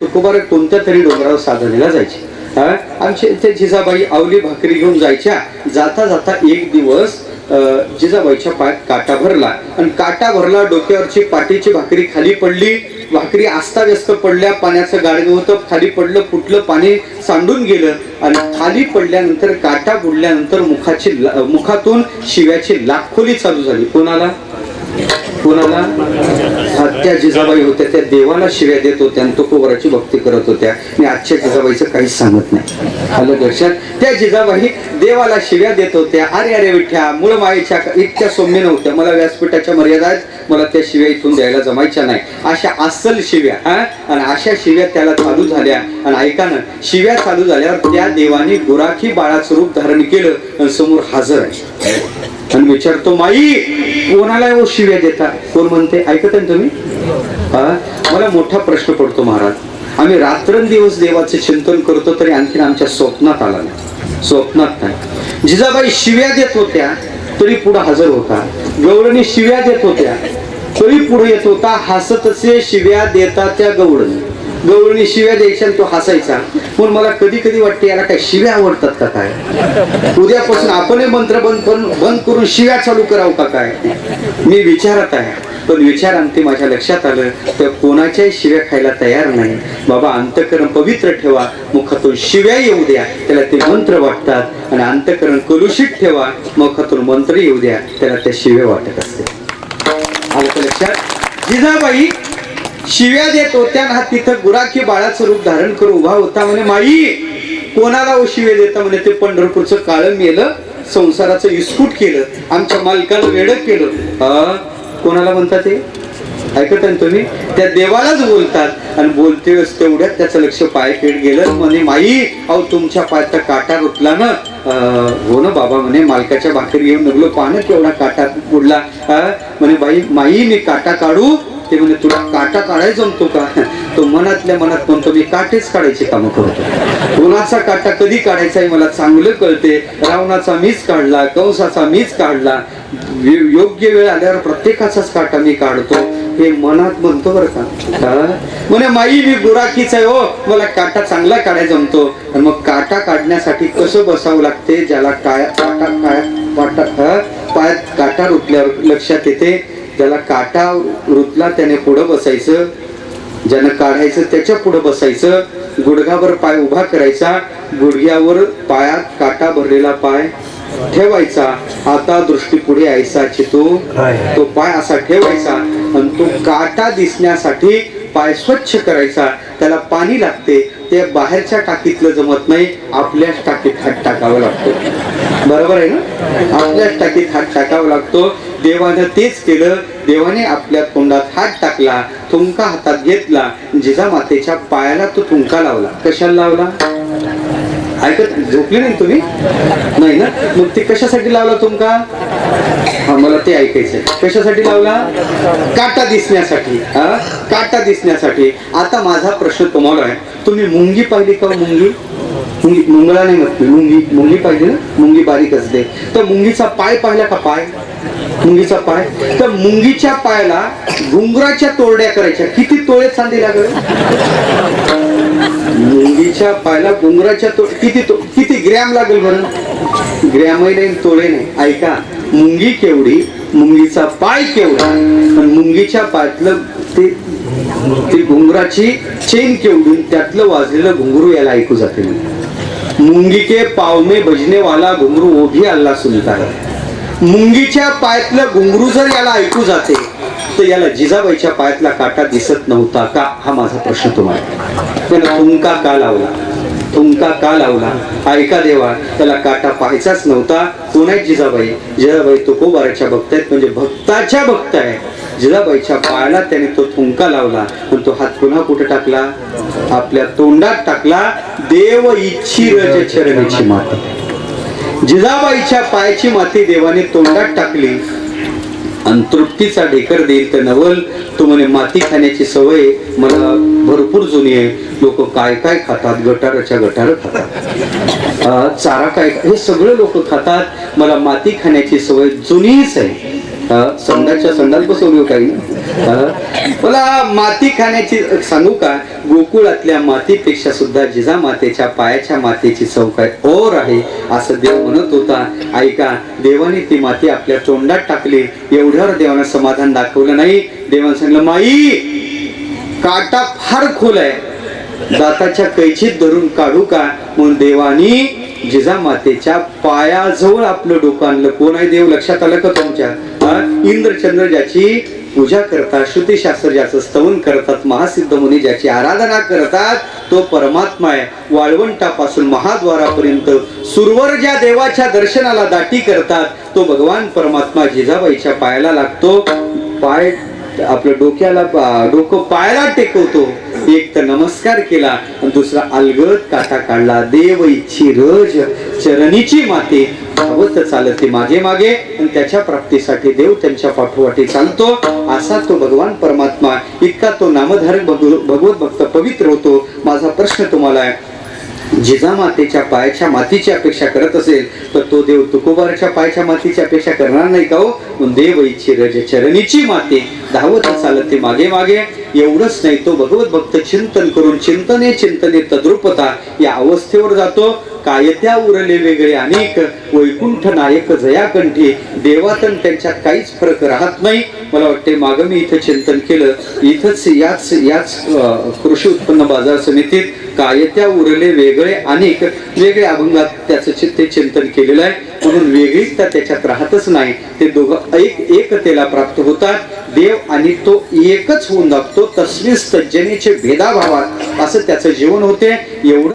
तुकोबार कोणत्या तरी डोंगरावर साधनेला जायचे? आमचे ते जिजाबाई आवली भाकरी घेऊन जायच्या. जाता जाता एक दिवस जिजाबाईच्या पायात काटा भरला. आणि काटा भरला डोक्यावरची पाठीची भाकरी खाली पडली. भाकरी अस्ताव्यस्त पडल्या पाण्याचं गाडग होतं. खाली पडलं फुटलं पाणी सांडून गेलं. आणि खाली पडल्यानंतर काटा बुडल्यानंतर मुखाची मुखातून शिव्याची लाखोली चालू झाली. कोणाला? कोणाला? त्या जिजाबाई होत्या त्या देवाला शिव्या देत होत्या आणि तुकोबराची भक्ती करत होत्या. मी आजच्या जिजाबाईचं काहीच सांगत नाही. आलं दर्शन. त्या जिजाबाई देवाला शिव्या देत होत्या. अरे अरे विठ्या मूळ मायेच्या इतक्या सौम्य नव्हत्या. मला व्यासपीठाच्या मर्यादा आहेत. मला त्या शिव्या इथून द्यायला जमायच्या नाही. अशा अस्सल शिव्या हा? आणि अशा शिव्या त्याला चालू झाल्या. आणि ऐका ना शिव्या चालू झाल्यावर त्या देवाने गुराखी बाळाचं रूप धारण केलं आणि समोर हजर आहे. आणि विचारतो माई कोणाला हो शिव्या देता? कोण म्हणते? ऐकत आहे तुम्ही? मला मोठा प्रश्न पडतो महाराज. आम्ही रात्रंदिवस देवाचे चिंतन करतो तरी आणखीन आमच्या स्वप्नात आला नाही. स्वप्नात नाही. जिजाबाई शिव्या देत होत्या तरी पुढे हजर होता. गवळणी शिव्या देत होत्या तरी पुढे येत होता. हसतसे शिव्या देता त्या गवळणी. गवळणी शिव्या द्यायच्या तो हसायचा. पण मला कधी कधी वाटते याला काय शिव्या आवडतात का काय? उद्यापासून आपण मंत्र बंद बंद बंद करून शिव्या चालू करावं का काय? मी विचारत आहे. पण विचारांती माझ्या लक्षात आलं तर कोणाच्याही शिव्या खायला तयार नाही. बाबा अंतकरण पवित्र ठेवा मुखातून शिव्या येऊ द्या त्याला ते मंत्र वाटतात. आणि अंतकरण कलुषित ठेवा मुखातून मंत्र येऊ द्या त्याला त्या शिव्या वाटत असते. आलं लक्षात? जिजाबाई शिव्या देत होत्या हा तिथं गुराखी बाळाचं रूप धारण करून उभा होता. म्हणे माई कोणाला हो ओ शिवे देता? म्हणे ते पंढरपूरचं काळं मेलं संसाराचं इस्कूट केलं आमच्या मालकाला वेळ केलं. कोणाला म्हणतात ते? ऐकत आहे तुम्ही? त्या देवालाच बोलतात. आणि बोलते वेळेस तेवढ्यात त्याचं लक्ष पाय पेट गेलं. म्हणे माई अहो तुमच्या पायात काटा रुटला ना. हो ना बाबा म्हणे मालकाच्या भाकरी घेऊन निघलो पाहणं केवढा काटा उडला. म्हणे बाई माई मी काटा काढू ते म्हणे तुला काटा काढायला जमतो का? तो मनातल्या मनात म्हणतो मी काटेच काढायची कामं करतो. कोणाचा काटा कधी काढायचा हे मला चांगलं कळते. रावणाचा मीच काढला कंसाचा मीच काढला. योग्य वेळ आल्यावर प्रत्येकाचाच काटा मी काढतो. हे मनात म्हणतो बरं का. म्हणे माई मी गुराकीच आहे हो. मला काटा चांगला काढायला जमतो. आणि मग काटा काढण्यासाठी कसं बसावं लागते? ज्याला काय काटा काय वाटा पायात काटा रुटल्यावर लक्षात येते. ज्याला काटा रुतला त्याने पुढं बसायचं ज्यानं काढायचं त्याच्या पुढं बसायचं गुडघावर पाय उभा करायचा गुडघ्यावर पायात काटा भरलेला पाय ठेवायचा. आता दृष्टी पुढे यायचा तो तो पाय असा ठेवायचा आणि तो काटा दिसण्यासाठी पाय स्वच्छ करायचा. त्याला पाणी लागते ते बाहेरच्या टाकीतलं जमत नाही आपल्याच टाकीत हात टाकावा लागतो. बरोबर आहे ना? आपल्याच टाकीत हात टाकावा लागतो. देवानं तेच केलं. देवाने आपल्या तोंडात हात टाकला थुंका हातात घेतला. जिजामातेच्या पायाला तो थुंका लावला. कशाला लावला? ऐकत झोपली नाही तुम्ही? नाही ना? मग ते कशासाठी लावला तुमका? हा मला ते ऐकायचंय. कशासाठी लावला? काटा दिसण्यासाठी. हा? काटा दिसण्यासाठी. आता माझा प्रश्न तुम्हाला आहे. तुम्ही मुंगी पाहिली का हो मुंगी? मुंगी मुंगळा नाही म्हणते मुंगी मुंगी पाहिजे ना? मुंगी बारीक असते. तर मुंगीचा पाय पाहिला का पाय? मुंगीचा पाय. तर मुंगीच्या पायाला घुंगराच्या तोरड्या करायच्या. किती तोळे चांदी लागल? मुंगीच्या पायाला घुंगराच्या तो किती तो किती ग्रॅम लागेल बरं? ग्रॅमही नाही तोळे नाही. ऐका मुंगी केवढी मुंगीचा पाय केवढा? पण मुंगीच्या पायातलं ते ती घुंगराची चेन केवढून त्यातलं वाजलेलं घुंगरू याला ऐकू जाते. मुंगी के पाव में बजने वाला घुंगरू वो भी अल्लाह सुनता है. मुंगीच्या पायातलं घुंगरू जर याला ऐकू जाते तर याला जिजाबाईच्या पायातला काटा दिसत नव्हता का? हा माझा प्रश्न तुम्हाला. त्याला तुमका का लावला? तुमका का लावला? ऐका देवा त्याला काटा पाहायचाच नव्हता. तो नाही जिजाबाई? जिजाबाई तुकोबाराच्या भक्त आहेत म्हणजे भक्ताच्या भक्त आहे. जिजाबाईच्या पायाला त्याने तो थुंका लावला पण तो हात पुन्हा कुठे टाकला? आपल्या तोंडात टाकला. देव इच्छी रज चरणीची माता. जिजाबाईच्या पायाची माती देवाने तोंडात टाकली. आणि तृप्तीचा ढेकर देईल तर नवल. तो म्हणे माती खाण्याची सवय मला भरपूर जुनी आहे. लोक काय काय खातात? गटाराच्या गटार खातात. चारा काय? हे सगळं लोक खातात. मला माती खाण्याची सवय जुनीच आहे. हा, संदर्भ सोडू काही मला माती खाण्याची सांगू का? गोकुळातल्या मातीपेक्षा सुद्धा जिजा मातेच्या पायाच्या मातेची चव काय और आहे असं देव म्हणत होता. ऐका देवाने ती माती आपल्या तोंडात टाकली. एवढ्यावर देवानं समाधान दाखवलं नाही. देवाने सांगलं माई काटा फार खोल आहे. दाताच्या कैचीत धरून काढू का? म्हणून देवानी जिजा मातेच्या पायाजवळ आपलं डोकं आणलं. कोण आहे देव? लक्षात आलं का तुमच्या? इंद्रचंद्र ज्याची पूजा करतात श्रुतीशास्त्र ज्याचं स्तवन करतात महासिद्ध मुनी ज्याची आराधना करतात तो परमात्मा आहे. वाळवंटापासून महाद्वारापर्यंत सुरवर ज्या देवाच्या दर्शनाला दाटी करतात तो भगवान परमात्मा जिजाबाईच्या पायाला लागतो. पाय आपल्या डोक्याला डोकं पायाला टेकवतो. एक तर नमस्कार केला आणि दुसरा अलगद काटा काढला. देव इच्छी रज चरणीची माते. धावत चालते मागे मागे आणि त्याच्या प्राप्तीसाठी देव त्यांच्या पाठोपाठी चालतो. असा तो भगवान परमात्मा इतका तो नामधारक भगवत भक्त पवित्र होतो. माझा प्रश्न तुम्हाला आहे जिजामातेच्या पायाच्या मातीची अपेक्षा करत असेल तर तो देव तुकोबारच्या पायाच्या मातीची अपेक्षा करणार नाही का हो? देव इच्छी रज चरणीची माते धावत चालते मागे मागे. एवढंच नाही तो भगवत भक्त चिंतन करून चिंतने चिंतने तद्रुपता या अवस्थेवर जातो. कायत्या उरले वेगळे अनेक. वैकुंठ नायक जयाकंठी. देवातन त्यांच्यात काहीच फरक राहत नाही. मला वाटते मागं मी इथं चिंतन केलं. इथंच याच याच अं, कृषी उत्पन्न बाजार समितीत कायत्या उरले वेगळे अनेक. वेगळ्या अभंगात त्याचं ते चिंतन केलेलं आहे. म्हणून वेगळीच त्याच्यात राहतच नाही. ते दोघं एक एकतेला प्राप्त होतात. देव आणि तो एकच होऊन दाखतो तस्वीर तज्जनीचे भेदाभावात असं त्याचं जीवन होते. एवढं